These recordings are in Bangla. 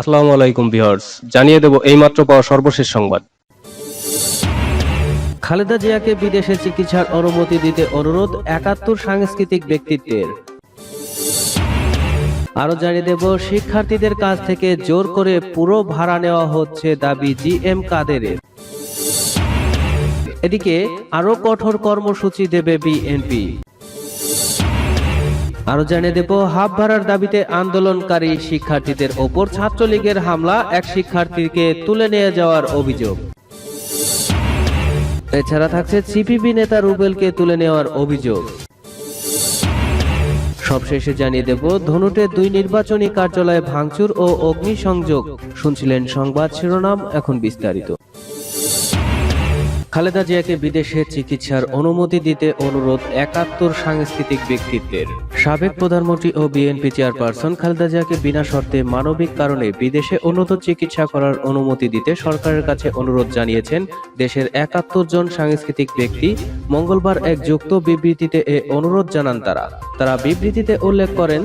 আসসালামু আলাইকুম ভিউয়ার্স, জানিয়ে দেব এইমাত্র পাওয়া সর্বশেষ সংবাদ। খালেদা জিয়াকে বিদেশে চিকিৎসার অনুমতি দিতে অনুরোধ একাত্তর সাংস্কৃতিক ব্যক্তিত্বের। আরও জানিয়ে দেব, শিক্ষার্থীদের কাছ থেকে জোর করে পুরো ভাড়া নেওয়া হচ্ছে দাবি জি এম কাদেরের। এদিকে আরও কঠোর কর্মসূচি দেবে বিএনপি। আরও জানিয়ে দেব, হাফ ভাড়ার দাবিতে আন্দোলনকারী শিক্ষার্থীদের ওপর ছাত্রলীগের হামলা, এক শিক্ষার্থীকে তুলে নিয়ে যাওয়ার অভিযোগ। এছাড়া থাকছে সিপিবি নেতা রুবেলকে তুলে নেওয়ার অভিযোগ। সবশেষে জানিয়ে দেব, ধনুটে দুই নির্বাচনী কার্যালয়ে ভাঙচুর ও অগ্নিসংযোগ। শুনছিলেন সংবাদ শিরোনাম, এখন বিস্তারিত। খালেদা জিয়াকে বিদেশে চিকিৎসার অনুমতি দিতে অনুরোধ একাত্তর সাংস্কৃতিক ব্যক্তিত্বের। সাবেক প্রধানমন্ত্রী ও বিএনপি চেয়ারপারসন খালেদা জিয়াকে বিনা শর্তে মানবিক কারণে বিদেশে উন্নত চিকিৎসা করার অনুমতি দিতে সরকারের কাছে অনুরোধ জানিয়েছেন দেশের একাত্তর জন সাংস্কৃতিক ব্যক্তি। মঙ্গলবার এক যুক্ত বিবৃতিতে এ অনুরোধ জানান তারা। তারা বিবৃতিতে উল্লেখ করেন,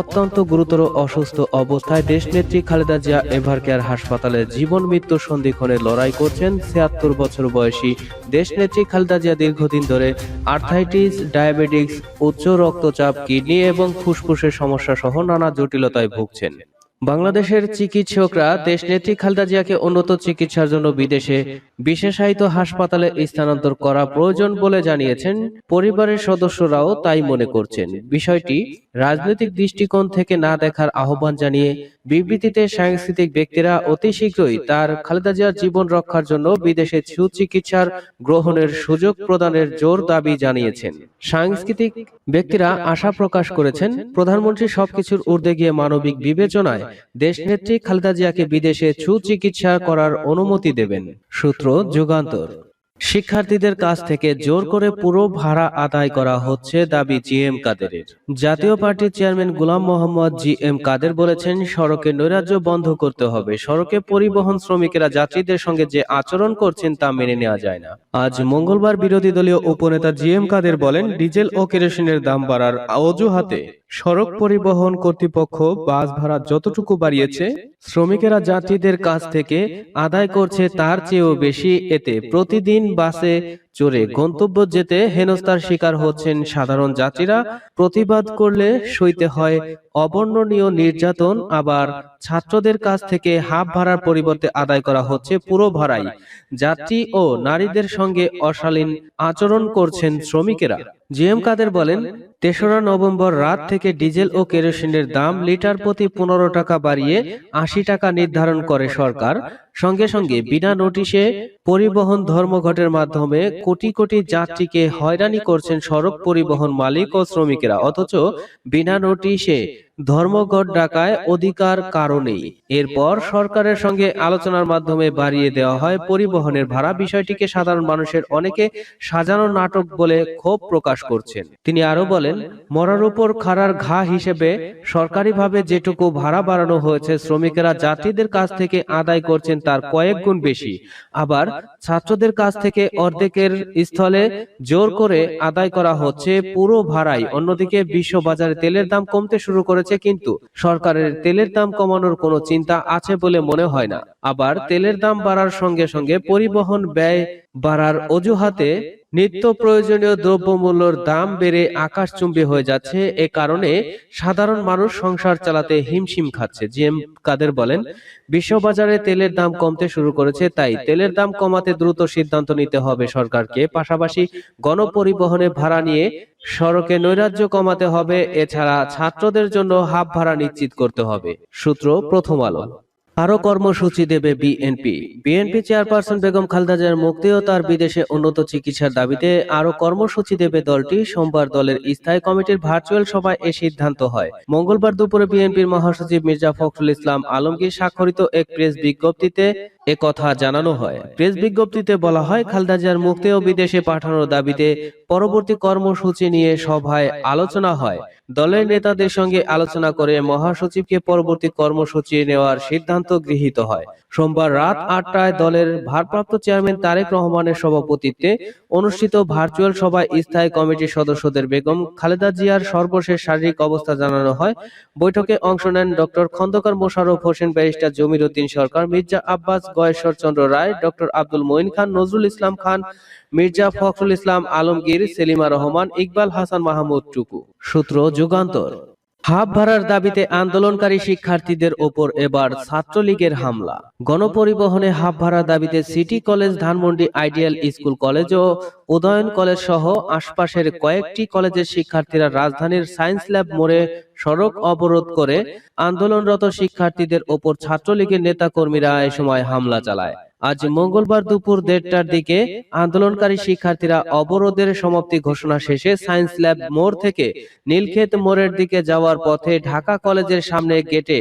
অত্যন্ত গুরুতর অসুস্থ অবস্থায় দেশনেত্রী খালেদা জিয়া এভারকেয়ার হাসপাতালে জীবন মৃত্যু সন্ধিক্ষণে লড়াই করছেন ছিয়াত্তর বছর বয়সী দেশনেত্রী খালেদা জিয়া দীর্ঘদিন ধরে আর্থাইটিস ডায়াবেটিক্স উচ্চ রক্তচাপ, কিডনি এবং ফুসফুসের সমস্যা সহ নানা জটিলতায় ভুগছেন। বাংলাদেশের চিকিৎসকরা দেশনেত্রী খালেদা জিয়াকে উন্নত চিকিৎসার জন্য বিদেশে বিশেষায়িত হাসপাতালে স্থানান্তর করা প্রয়োজন বলে জানিয়েছেন পরিবারের সদস্যরাও তাই মনে করছেন। বিষয়টি রাজনৈতিক দৃষ্টিকোণ থেকে না দেখার আহ্বান জানিয়ে বিবৃতিতে সাংস্কৃতিক ব্যক্তিরা অতি শীঘ্রই তার খালেদা জিয়ার জীবন রক্ষার জন্য বিদেশে সুচিকিৎসার গ্রহণের সুযোগ প্রদানের জোর দাবি জানিয়েছেন। সাংস্কৃতিক ব্যক্তিরা আশা প্রকাশ করেছেন, প্রধানমন্ত্রী সবকিছুর ঊর্ধ্বে গিয়ে মানবিক বিবেচনায় দেশনেত্রী খালেদা জিয়াকে বিদেশে সুচিকিৎসা করার অনুমতি দেবেন। সূত্র যুগান্তর। শিক্ষার্থীদের কাছ থেকে জোর করে পুরো ভাড়া আদায় করা হচ্ছে দাবি জি এম কাদেরের জাতীয় পার্টির chairman Golam Mohammad G M Kader বলেছেন সড়কে নৈরাজ্য বন্ধ করতে হবে। সড়কে পরিবহন শ্রমিকেরা যাত্রীদের সঙ্গে যে আচরণ করছেন তা মেনে নেওয়া যায় না। আজ মঙ্গলবার বিরোধী দলীয় উপনেতা জি এম কাদের বলেন ডিজেল ও কেরোসিনের দাম বাড়ার অজুহাতে সড়ক পরিবহন কর্তৃপক্ষ বাস ভাড়া যতটুকু বাড়িয়েছে, শ্রমিকেরা যাত্রীদের কাছ থেকে আদায় করছে তার চেয়েও বেশি। এতে প্রতিদিন বাসে চড়ে গন্তব্য যেতে হেনস্থার শিকার হচ্ছেন সাধারণ যাত্রীরা। প্রতিবাদ করলে সইতে হয় অবর্ণনীয় নির্যাতন, আবার ছাত্রদের কাছ থেকে হাফ ভাড়ার পরিবর্তে আদায় করা হচ্ছে পুরো ভাড়াই। যাত্রী ও নারীদের সঙ্গে অশালীন আচরণ করছেন শ্রমিকেরা। জিএম কাদের বলেন তেসরা নভেম্বর রাত থেকে ডিজেল ও কেরোসিনের দাম লিটার প্রতি পনেরো টাকা বাড়িয়ে আশি টাকা নির্ধারণ করে সরকার। সঙ্গে সঙ্গে বিনা নোটিশে পরিবহন ধর্মঘটের মাধ্যমে কোটি কোটি যাত্রীকে হয়রানি করছেন সড়ক পরিবহন মালিক ও শ্রমিকেরা। অথচ বিনা নোটিশে ধর্মঘট ডাকায় অধিকার কারণেই। এরপর সরকারের সঙ্গে আলোচনার মাধ্যমে বাড়িয়ে দেওয়া হয় পরিবহনের ভাড়া। বিষয়টিকে সাধারণ মানুষের অনেকে সাজানো নাটক বলে ক্ষোভ প্রকাশ করছেন। তিনি আরও বলেন মরার উপর খাড়ার ঘা হিসেবে সরকারিভাবে যেটুকু ভাড়া বাড়ানো হয়েছে শ্রমিকেরা যাত্রীদের কাছ থেকে আদায় করছেন তার কয়েক গুণ বেশি। আবার ছাত্রদের কাছ থেকে অর্ধেকের স্থলে জোর করে আদায় করা হচ্ছে পুরো ভাড়াই। অন্যদিকে বিশ্ববাজারে তেলের দাম কমতে শুরু করেছে কিন্তু সরকারের তেলের দাম কমানোর কোনো চিন্তা আছে বলে মনে হয় না। আবার তেলের দাম বাড়ার সঙ্গে সঙ্গে পরিবহন ব্যয় বাড়ার অজুহাতে নিত্য প্রয়োজনীয় দ্রব্যমূল্যর দাম বেড়ে আকাশচুম্বী হয়ে যাচ্ছে। এ কারণে সাধারণ মানুষ সংসার চালাতে হিমশিম খাচ্ছে। জিএম কাদের বলেন, বিশ্ববাজারে তেলের দাম কমতে শুরু করেছে, তাই তেলের দাম কমাতে দ্রুত সিদ্ধান্ত নিতে হবে সরকারকে। পাশাপাশি গণপরিবহনে ভাড়া নিয়ে সড়কে নৈরাজ্য কমাতে হবে। এছাড়া ছাত্রদের জন্য হাফ ভাড়া নিশ্চিত করতে হবে। সূত্র প্রথম আলো। আরও কর্মসূচি দেবে BNP BNP chairperson Begum Khaleda মুক্তি ও তার বিদেশে উন্নত চিকিৎসার দাবিতে আরও কর্মসূচি দেবে দলটি। সোমবার দলের স্থায়ী কমিটির ভার্চুয়াল সভায় এ সিদ্ধান্ত হয়। মঙ্গলবার দুপুরে বিএনপির মহাসচিব মির্জা ফখরুল ইসলাম আলমগীর স্বাক্ষরিত এক প্রেস বিজ্ঞপ্তিতে এ কথা জানানো হয়। প্রেস বিজ্ঞপ্তিতে বলা হয়, খালেদা জিয়ার মুক্তি ও বিদেশে পাঠানোর দাবিতে পরবর্তী কর্মসূচি নিয়ে সভায় আলোচনা হয়। দলের নেতাদের সঙ্গে আলোচনা করে মহাসচিবকে পরবর্তী কর্মসূচি নেওয়ার সিদ্ধান্ত গৃহীত হয়। সোমবার রাত আটটায় দলের ভারপ্রাপ্ত চেয়ারম্যান তারেক রহমানের সভাপতিত্বে অনুষ্ঠিত ভার্চুয়াল সভায় স্থায়ী কমিটির সদস্যদের বেগম খালেদা জিয়ার সর্বশেষ শারীরিক অবস্থা জানানো হয়। বৈঠকে অংশ নেন doctor Khandaker Mosharraf Hossain, barrister Jamir Uddin Sarkar, Mirza Abbas Gayeshwar Chandra Roy, doctor Abdul Moyeen Khan, Nazrul Islam Khan, Mirza Fakhrul Islam Alamgir, Selima Rahman, Iqbal Hasan Mahmud Tuku. সূত্র যুগান্তর। হাফ ভাড়ার দাবিতে আন্দোলনকারী শিক্ষার্থীদের ওপর এবার ছাত্রলীগের হামলা। গণপরিবহনে হাফ ভাড়ার দাবিতে city college Dhanmondi ideal school college ও উদয়ন কলেজ সহ আশপাশের কয়েকটি কলেজের শিক্ষার্থীরা রাজধানীর সায়েন্স ল্যাব মোড়ে সড়ক অবরোধ করে আন্দোলনরত শিক্ষার্থীদের ওপর ছাত্রলীগের নেতাকর্মীরা এ সময় হামলা চালায়। আজ মঙ্গলবার দুপুর দেড়টার দিকে আন্দোলনকারী শিক্ষার্থীরা অবরোধের সমাপ্তি ঘোষণা শেষে সায়েন্স ল্যাব মোড় থেকে নীলক্ষেত মোড়ের দিকে যাওয়ার পথে ঢাকা কলেজের সামনে গেটে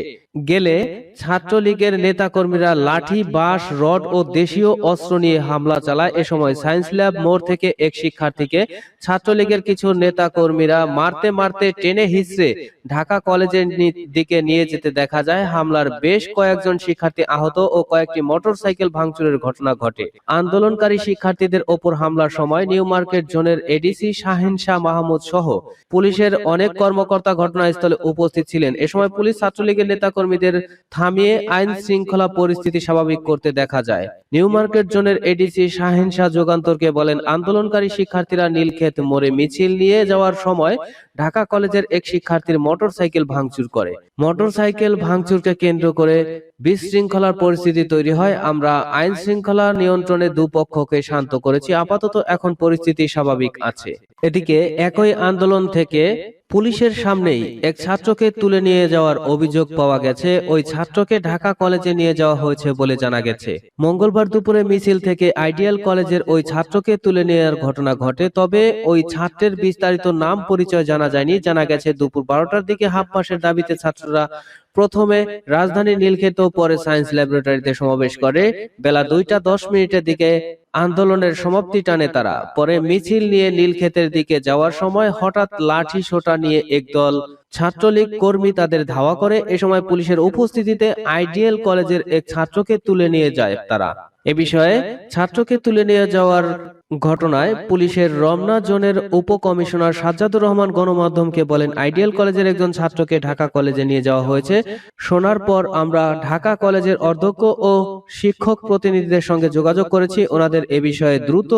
গেলে ছাত্রলীগের নেতাকর্মীরা লাঠি বাঁশ রড ও দেশীয় অস্ত্র নিয়ে হামলা চালায় এ সময় সায়েন্স ল্যাব মোড় থেকে এক শিক্ষার্থীকে ছাত্রলীগের কিছু নেতাকর্মীরা মারতে মারতে টেনে হিসড়ে ঢাকা কলেজের দিকে নিয়ে যেতে দেখা যায় হামলার বেশ কয়েকজন শিক্ষার্থী আহত ও কয়েকটি মোটরসাইকেল ভাঙচুরের ঘটনা ঘটে। আন্দোলনকারী শিক্ষার্থীদের ওপর হামলার সময় নিউ মার্কেট জোনের এডিসি শাহিন শাহ মাহমুদ সহ পুলিশের অনেক কর্মকর্তা ঘটনাস্থলে উপস্থিত ছিলেন। এ সময় পুলিশ ছাত্রলীগের নেতাকর্মীদের থামিয়ে আইন শৃঙ্খলা পরিস্থিতি স্বাভাবিক করতে দেখা যায়। নিউ মার্কেট জোনের এডিসি শাহিন শাহ যুগান্তরকে বলেন, আন্দোলনকারী শিক্ষার্থীরা নীলক্ষেত মোড়ে মিছিল নিয়ে যাওয়ার সময় ঢাকা কলেজের এক শিক্ষার্থীর মোটরসাইকেল ভাঙচুর করে। মোটরসাইকেল ভাঙচুরকে কেন্দ্র করে বিশৃঙ্খলার পরিস্থিতি তৈরি হয়। আমরা আইন শৃঙ্খলা নিয়ন্ত্রণে দুপক্ষকে শান্ত করেছি। আপাতত এখন পরিস্থিতি স্বাভাবিক আছে। এটিকে একই আন্দোলন থেকে পুলিশের সামনেই এক ছাত্রকে তুলে নিয়ে যাওয়ার অভিযোগ পাওয়া গেছে। ওই ছাত্রকে ঢাকা কলেজে নিয়ে যাওয়া হয়েছে বলে জানা গেছে। মঙ্গলবার দুপুরে মিছিল থেকে আইডিয়াল কলেজের ওই ছাত্রকে তুলে নেওয়ার ঘটনা ঘটে তবে ওই ছাত্রের বিস্তারিত নাম পরিচয় জানা যায়নি। জানা গেছে দুপুর বারোটার দিকে হাফ পাশের দাবিতে ছাত্ররা প্রথমে রাজধানীর নীলক্ষেত পরে সায়েন্স ল্যাবরেটরিতে সমাবেশ করে। বেলা দুইটা দশ মিনিটের দিকে আন্দোলনের সমাপ্তি টানে তারা। পরে মিছিল নিয়ে নীলক্ষেতের দিকে যাওয়ার সময় হঠাৎ লাঠি সোটা নিয়ে একদল ছাত্রলীগ কর্মী তাদের ধাওয়া করে এ সময় পুলিশের উপস্থিতিতে আইডিএল কলেজের এক ছাত্রকে তুলে নিয়ে যায় তারা। এ বিষয়ে ছাত্রকে তুলে নিয়ে যাওয়ার ঘটনায় পুলিশের রমনা জোনের উপকমিশনার সাজ্জাদুর রহমান গণমাধ্যমকে বলেন আইডিয়াল কলেজের একজন ছাত্রকে ঢাকা কলেজে নিয়ে যাওয়া হয়েছে। শোনার পর আমরা ঢাকা কলেজের অধ্যক্ষ ও শিক্ষক প্রতিনিধিদের সঙ্গে যোগাযোগ করেছি। ওনাদের এ বিষয়ে দ্রুত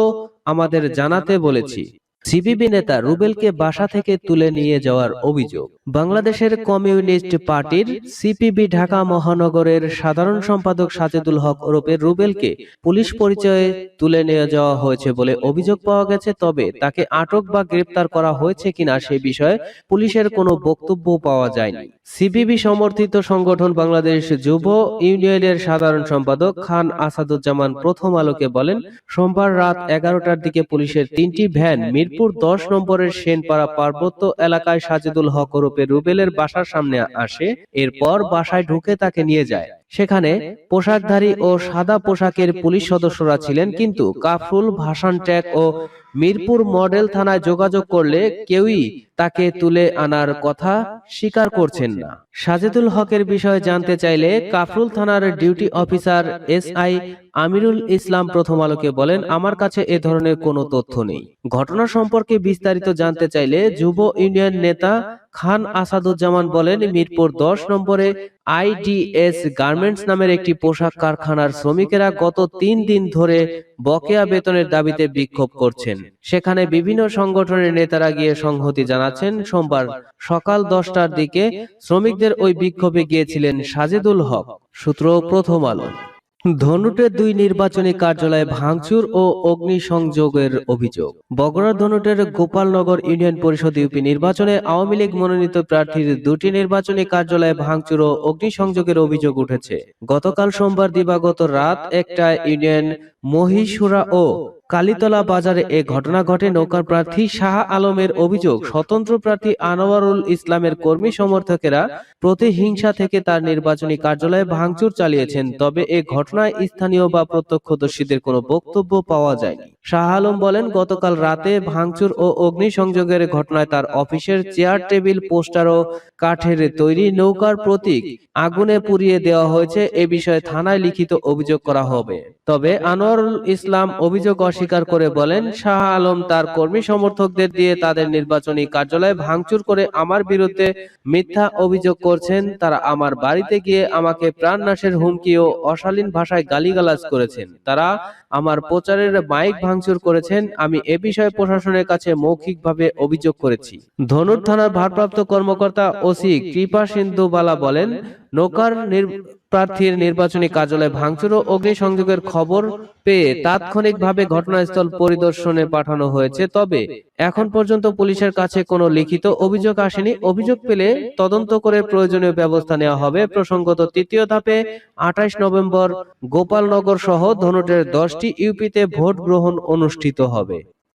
আমাদের জানাতে বলেছি। সিপিবি নেতা রুবেলকে বাসা থেকে তুলে নিয়ে যাওয়ার অভিযোগ। বাংলাদেশের কমিউনিস্ট পার্টির সিপিবি ঢাকা মহানগরের সাধারণ সম্পাদক সাজেদুল হক ওরফে রুবেলকে পুলিশ পরিচয়ে তুলে নিয়ে যাওয়া হয়েছে বলে অভিযোগ পাওয়া গেছে, তবে তাকে আটক বা গ্রেপ্তার করা হয়েছে কিনা সে বিষয়ে পুলিশের কোনো বক্তব্য পাওয়া যায়নি। সিপিবি সমর্থিত সংগঠন বাংলাদেশ যুব ইউনিয়নের সাধারণ সম্পাদক খান আসাদুজ্জামান প্রথম আলোকে বলেন, সোমবার রাত এগারোটার দিকে পুলিশের তিনটি ভ্যান মিরপুর দশ নম্বরের সেনপাড়া পার্বত্য এলাকায় সাজেদুল হক ওরফে রুবেলের বাসার সামনে আসে, এরপর বাসায় ঢুকে তাকে নিয়ে যায়। সেখানে পোশাকধারী ও সাদা পোশাকের পুলিশ সদস্যরা ছিলেন, কিন্তু কাফরুল ভাসান ট্যাগ ও মিরপুর মডেল থানায় যোগাযোগ করলে কেউই তাকে তুলে আনার কথা স্বীকার করছেন না। সাজেদুল হকের বিষয়ে জানতে চাইলে কাফরুল থানার duty officer S I Amirul Islam প্রথম আলোকে বলেন, আমার কাছে এ ধরনের কোনো তথ্য নেই। ঘটনা সম্পর্কে বিস্তারিত জানতে চাইলে যুব ইউনিয়ন নেতা খান আসাদুজ্জামান বলেন, মিরপুর দশ নম্বরে আইডিএস গার্মেন্টস নামের একটি পোশাক কারখানার শ্রমিকেরা গত তিন দিন ধরে বকেয়া বেতনের দাবিতে বিক্ষোভ করছেন। সেখানে বিভিন্ন সংগঠনের নেতারা গিয়ে সংহতি জানাচ্ছেন। সোমবার সকাল দশটার দিকে শ্রমিকদের ওই বিক্ষোভে গিয়েছিলেন সাজেদুল হক, সূত্র প্রথম আলো। ধনুটের দুই নির্বাচনী কার্যালয়ে ভাঙচুর ও অগ্নিসংযোগের অভিযোগ। বগুড়া ধনুটের গোপালনগর ইউনিয়ন পরিষদ ইউপি নির্বাচনে আওয়ামী লীগ মনোনীত প্রার্থীর দুটি নির্বাচনী কার্যালয়ে ভাঙচুর ও অগ্নিসংযোগের অভিযোগ উঠেছে। গতকাল সোমবার দিবাগত রাত একটা ইউনিয়ন মহিষুরা ও কালীতলা বাজারে এ ঘটনা ঘটে নৌকার প্রার্থী শাহ আলমের অভিযোগ স্বতন্ত্র প্রার্থী আনোয়ারুল ইসলামের কর্মী সমর্থকেরা প্রতিহিংসা থেকে তার নির্বাচনী কার্যালয়ে ভাঙচুর চালিয়েছেন তবে এ ঘটনায় স্থানীয় বা প্রত্যক্ষদর্শীদের কোনো বক্তব্য পাওয়া যায়নি। শাহ আলম বলেন গতকাল রাতে ভাঙচুর ও অগ্নিসংযোগের ঘটনায় তার অফিসের চেয়ার টেবিল পোস্টার ও কাঠের তৈরি নৌকার প্রতীক আগুনে পুড়িয়ে দেওয়া হয়েছে এ বিষয়ে থানায় লিখিত অভিযোগ করা হবে তবে আনোয়ারুল ইসলাম অভিযোগ অস্বীকার করে বলেন শাহ আলম তার কর্মী সমর্থকদের দিয়ে তাদের নির্বাচনী কার্যালয়ে ভাঙচুর করে আমার বিরুদ্ধে মিথ্যা অভিযোগ করছেন তারা আমার বাড়িতে গিয়ে আমাকে প্রাণনাশের হুমকি ও অশালীন ভাষায় গালিগালাজ করেছেন। তারা আমার প্রচারের মাইক ভাঙচুর করেছেন আমি এ বিষয়ে প্রশাসনের কাছে মৌখিকভাবে অভিযোগ করেছি। ধনুর থানার ভারপ্রাপ্ত কর্মকর্তা ওসি কৃপা সিন্ধু বালা বলেন নৌকার প্রার্থীর নির্বাচনী কার্যালয়ে ভাঙচুর ও অগ্নিসংযোগের খবর পেয়ে তাৎক্ষণিকভাবে ঘটনাস্থল পরিদর্শনে পাঠানো হয়েছে। তবে এখন পর্যন্ত পুলিশের কাছে কোনো লিখিত অভিযোগ আসেনি। অভিযোগ পেলে তদন্ত করে প্রয়োজনীয় ব্যবস্থা নেওয়া হবে। প্রসঙ্গত তৃতীয় ধাপে আঠাইশ নভেম্বর গোপালনগর সহ ধনুটের দশটি ইউপিতে ভোট গ্রহণ অনুষ্ঠিত হবে।